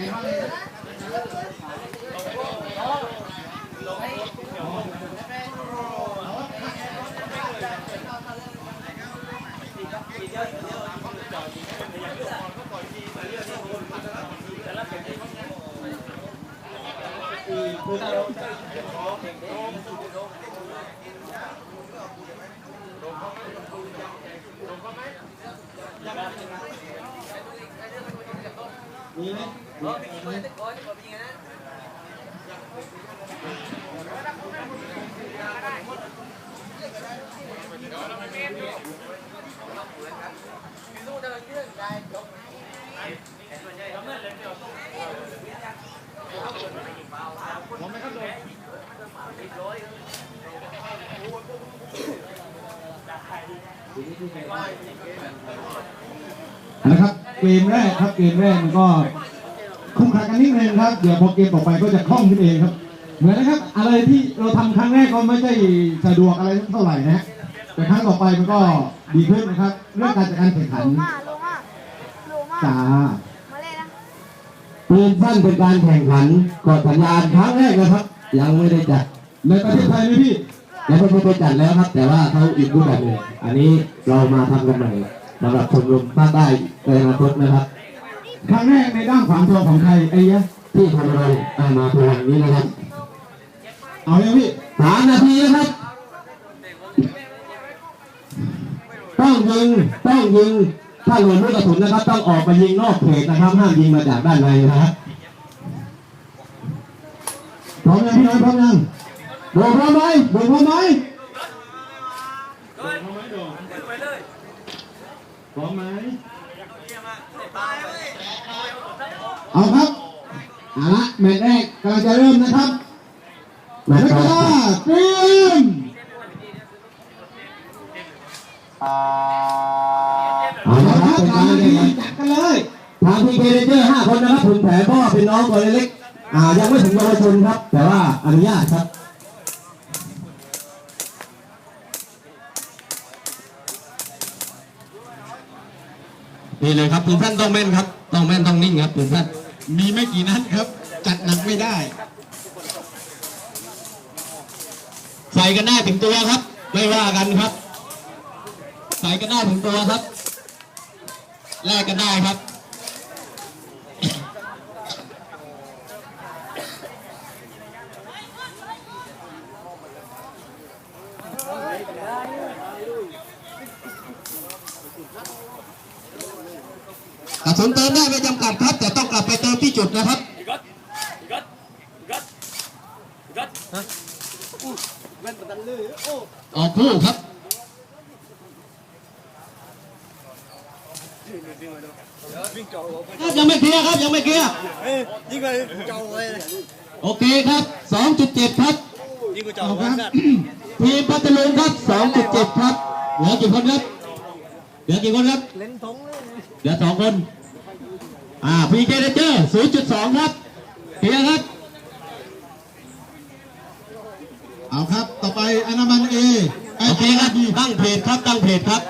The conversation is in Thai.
มีไหม นะครับเกมแรกครับเกมแรกมันก็ คุ้มค่ากันนิดนึงครับเดี๋ยวพอเกมต่อไปก็จะคล่องขึ้นเองครับ เหมือนนะครับ อะไรที่เราทำครั้งแรกก็ไม่ใช่สะดวกอะไรเท่าไหร่นะฮะแต่ครั้งต่อไปมันก็ดีขึ้นนะครับเรื่องการจัดการแข่งขันลงมาลงมาลงมาจ้ามาเลยนะปืนสั้นเป็นการแข่งขันกดสัญญาณครั้งแรกนะครับ ยังไม่ได้จัดในประเทศไทยไหมพี่ และไม่ได้จัดแล้วครับ แต่ว่าเขาอีกรูปแบบหนึ่งอันนี้เรามาทำกันใหม่สำหรับชมรมภาคใต้ในอนาคตนะครับ ครั้งแรกในด้านขวางตัวของไทยไอ้ยะที่ชมรมเอามาทวงนี้นะครับ เอายังพี่สามนาทีนะครับ ต้องยิงต้องยิงถ้าหล่นลูกกระสุนนะครับ ต้องออกไปยิงนอกเขตนะครับห้ามยิงมาจากด้านในนะครับพร้อมยังพี่น้อยพร้อมยังโดนพร้อมไหมโดนพร้อมไหมพร้อมไหม เอาครับเอาละแมตช์แรกกำลังจะเริ่มนะครับมานักต่อกีฬาเตรียมเอาละครับเป็นการเล่นกันจัดกันเลยทางพีเคเรเจอร์ห้าคนนะครับถึงแผลเพราะว่าเป็นน้องตัวเล็กๆอ่ายังไม่ถึงเยาวชนครับ แต่ว่าอนุญาตครับ นี่เลยครับปืนสั้นต้องแม่นครับ ต้องแม่นต้องนิ่งครับปืนสั้นมีไม่กี่นัดครับ จัดหนักไม่ได้ ใส่กันได้ถึงตัวครับ ไม่ว่ากันครับ ใส่กันได้ถึงตัวครับแลกกันได้ครับ สุนเติมได้ไม่จำกัดครับ แต่ต้องกลับไปเติมที่จุดนะครับออกคู่ครับครับยังไม่เคลียร์ครับยังไม่เคลียร์ยิงไปเจ้าเลยโอเคครับ2.7ครับยิงไปเจ้าเอาคครัรับบทีมพัทลุงครับ2.7ครับเหลือกี่คนครับเหลือกี่คนครับเล่นทงเลยเหลือสองคน อ่าพีเคเจอร์0.2ครับเคลียร์ครับ เอาครับ ต่อไปอนามันเอโอเคครับตั้งเพจครับตั้งเพจครับ